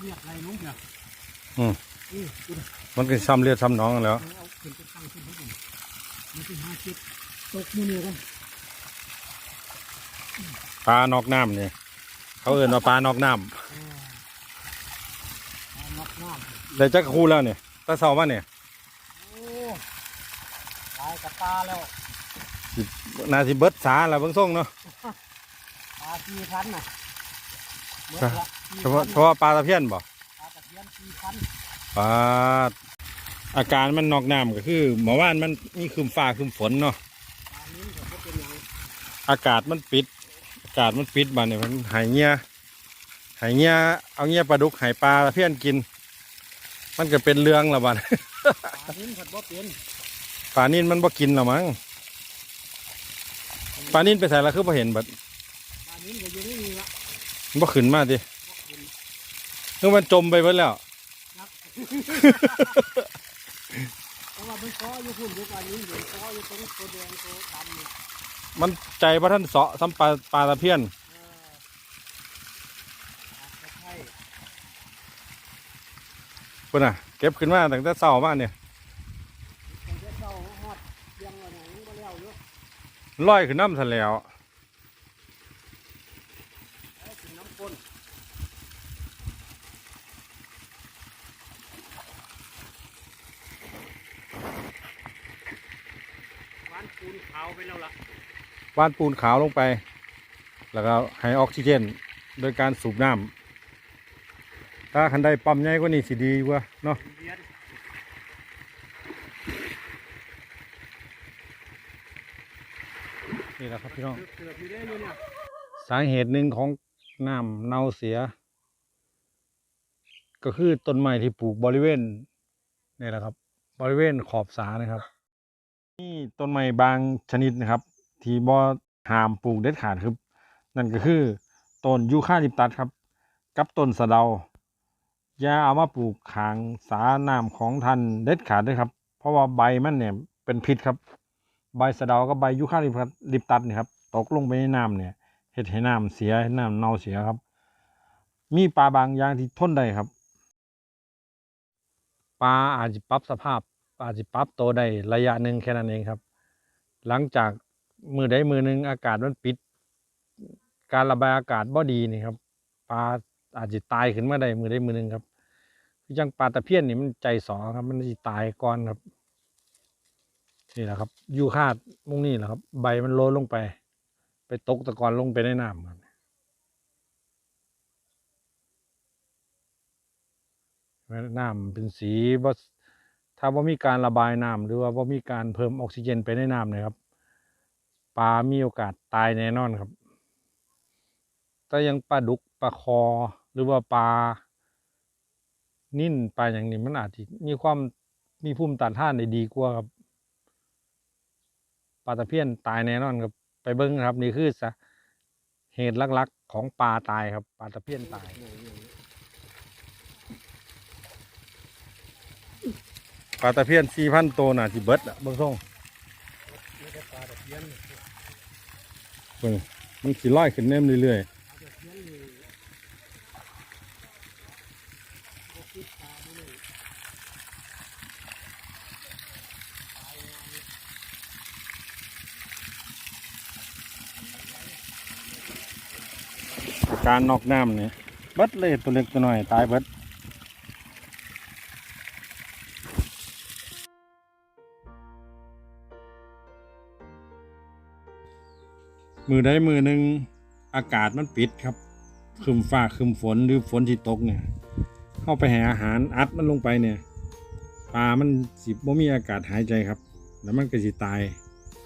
เรียกอะไรน้องเนี่ยอืมนี่ดูดิมันก็ซ้ำเลือดซ้ำหน้องกันแล้ว เอาขึ้นไปตั้งขึ้นให้ผมมันเป็นห้าชิดตกมือเนี่ยกันปลานอกน้ำเนี่ยเขาเอ่นว่าปลานอกน้เออเอานอกน้ำได้จักคู่แล้วเนี่ยตาเศร้ามาเนี่ยำโอ้ตายกับตาแล้วนาสิเบิดสาแล้วเบิ่งส่งเนาะตาสี่พันน่ะหมดครับละ เฉพาะเฉพาะปลาตะเพียนบ่ตาตะเพียนสี่พันปลาอาการมันนอกน้ำก็คือเมื่อวานมันมีคืมฟ้าคืมฝนเนาะตานี้ก็บ่เป็นยังอากาศมันปิด อากาศมันปิดมาเนี่ยมันหายเงี้ยหายเงี้ยเอาเงี้ยปลาดุกหายปลาเพียนกิน มันก็เป็นเรื่องละบัดตานี้ก็บ่เป็นปลานินมันบ่กินหรอมั้งปลานินไปใส่ละคือบ่เห็นบัดตานี้ก็อยู่นี่ละมัน บ่ขึ้นมาดิบ่เป็นนึกมันจมไปเบิดแล้วครับเพราะว่ามันก้ออยู่พุ่นอยู่ตานี้อยู่ก้ออยู่ตรงตัวแดงตัวดำนี่มันใจพระท่านเสาะซ้ำปลาปลาตะเพียน เอออาจจะใช่เพิ่นน่ะเก็บขึ้นมาตั้งแต่เช้ามาเนี่ยแต่จะเศร้าฮอดเยังอะไรยังบ่แล้วอยู่ลอยขึ้นน้ำทันแล้ว เอาถึงน้ำก้นหวาน ปูนขาวไปแล้วล่ะวานปูนขาวลงไป แล้วก็ให้ออกซิเจน โดยการสูบน้ำถ้าคันใดปั๊มใหญ่กว่านี้สิดีกว่าเนาะเวียนนี่แหละครับพี่น้อง เกือบอยู่ได้เลยเนี่ยสาเหตุหนึ่งของน้ำเน่าเสีย ก็คือต้นไม้ที่ปลูกบริเวณนี่แหละครับ บริเวณขอบสานะครับ นี่ต้นไม้บางชนิดนะครับ ที่บ่ห้ามปลูกเด็ดขาดคือนั่นก็คือต้นยูคาลิปตัสครับ กับต้นสะเดาอย่าเอามาปลูกขางสาน้ำของท่านเด็ดขาดด้วยครับ เพราะว่าใบมันเนี่ยเป็นพิษครับ ใบสะเดากับใบยูคาลิปตัสลิปตัสเนี่ยครับตกลงไปในน้ำเนี่ยเห็ดให้น้ำเสียให้น้ำเน่าเสียครับ มีปลาบางอย่างที่ทนได้ครับปลาอาจจะปรับสภาพ อาจจะปรับตัวได้ระยะหนึ่งแค่นั้นเองครับ หลังจากมือใดมือหนึ่งอากาศมันปิด การระบายอากาศบ่ดีนี่ครับปลาอาจจะตายขึ้นมาได้มือใดมือหนึ่งครับคือจังปลาตะเพียนนี่มันใจสอครับ มันจะตายก่อนครับนี่แหละครับยูคาดมุงนี่แหละครับ ใบมันโลนลงไป ไปตกตะกอนลงไปในน้ำครับน้ำเป็นสีว่ ถ้าว่ามีการระบายน้ำหรือว่าว่ามีการเพิ่มออกซิเจนไปในน้ำเนะครับปลามีโอกาสตายแน่นอนครับแต่ยังปลาดุกปลาคอหรือว่าปลานิ่นปลาอย่างนี้มันอาจจะมีความมีภูมิต้านทานได้ดีกว่าครับปลาตะเพียนตายแน่นอนครับ ไปเบิ้งครับ นี่คือสาเหตุหลักๆของปลาตายครับปลาตะเพียนตาย ปลาตะเพียนสี่พันตัวน่ะที่เบิดอะเบิ้งส่งปลาตะเพียนเบิ้งมันสิลอยขึ้นเน่มเรื่อยการนอกน้ำเนี่ยเบิดเลยตัวเล็กตัวน้อยตายเบิด มือได้มือหนึ่งอากาศมันปิดครับคืมฟ้าคืมฝนหรือฝนที่ตกเนี่ย เข้าไปหาอาหารอัดมันลงไปเนี่ยปลามันสิบ่มีอากาศหายใจครับ แล้วมันก็สิตาย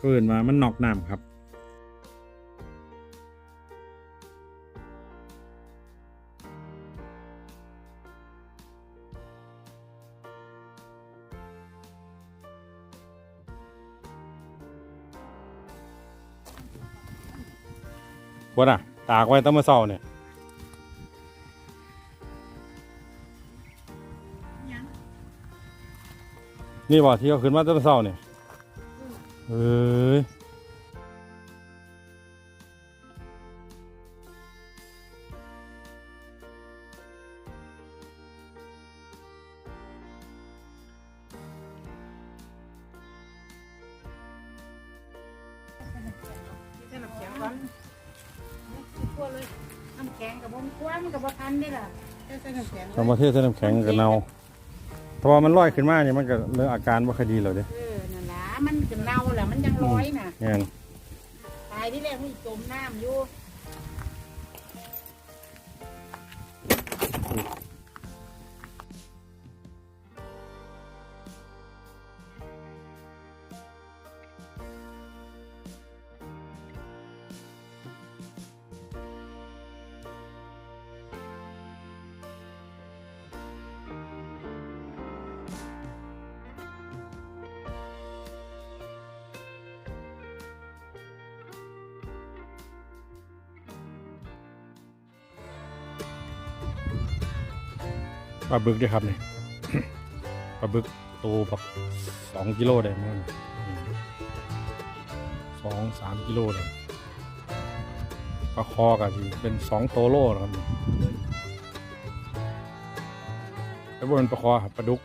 เกินมามันนอกน้ำครับ ว่าน่ะ ตากไว้ตั้งแต่เช้าเนี่ยนี่บ่ที่เขาขึ้นมาตั้งแต่เช้าเนี่ยเอ้ย เลยน้ำแข็งกับบ่คว้ามันกับบ่ทันได้ล่ะแค่ใส่น้ำแข็งธรรมเทศใส่น้ำแข็งกับเนาเพราะว่ามันลอยขึ้นมาเนี่ยมันก็เรื่องอาการบ่คอยดีเลยเด้เออนั่นล่ะมันก็เน่าแหละมันยังลอยน่ะงานตายที่แรกมันจมน้ำอยู่ ปลาบึกด้วยครับนี่ปลาบึกตัวแบบสองกิโลได้มั้งสองสามกิโลเลยปลาคอกับเป็นสองโตโลนะครับแล้วบนปลาคอครับปลาดุก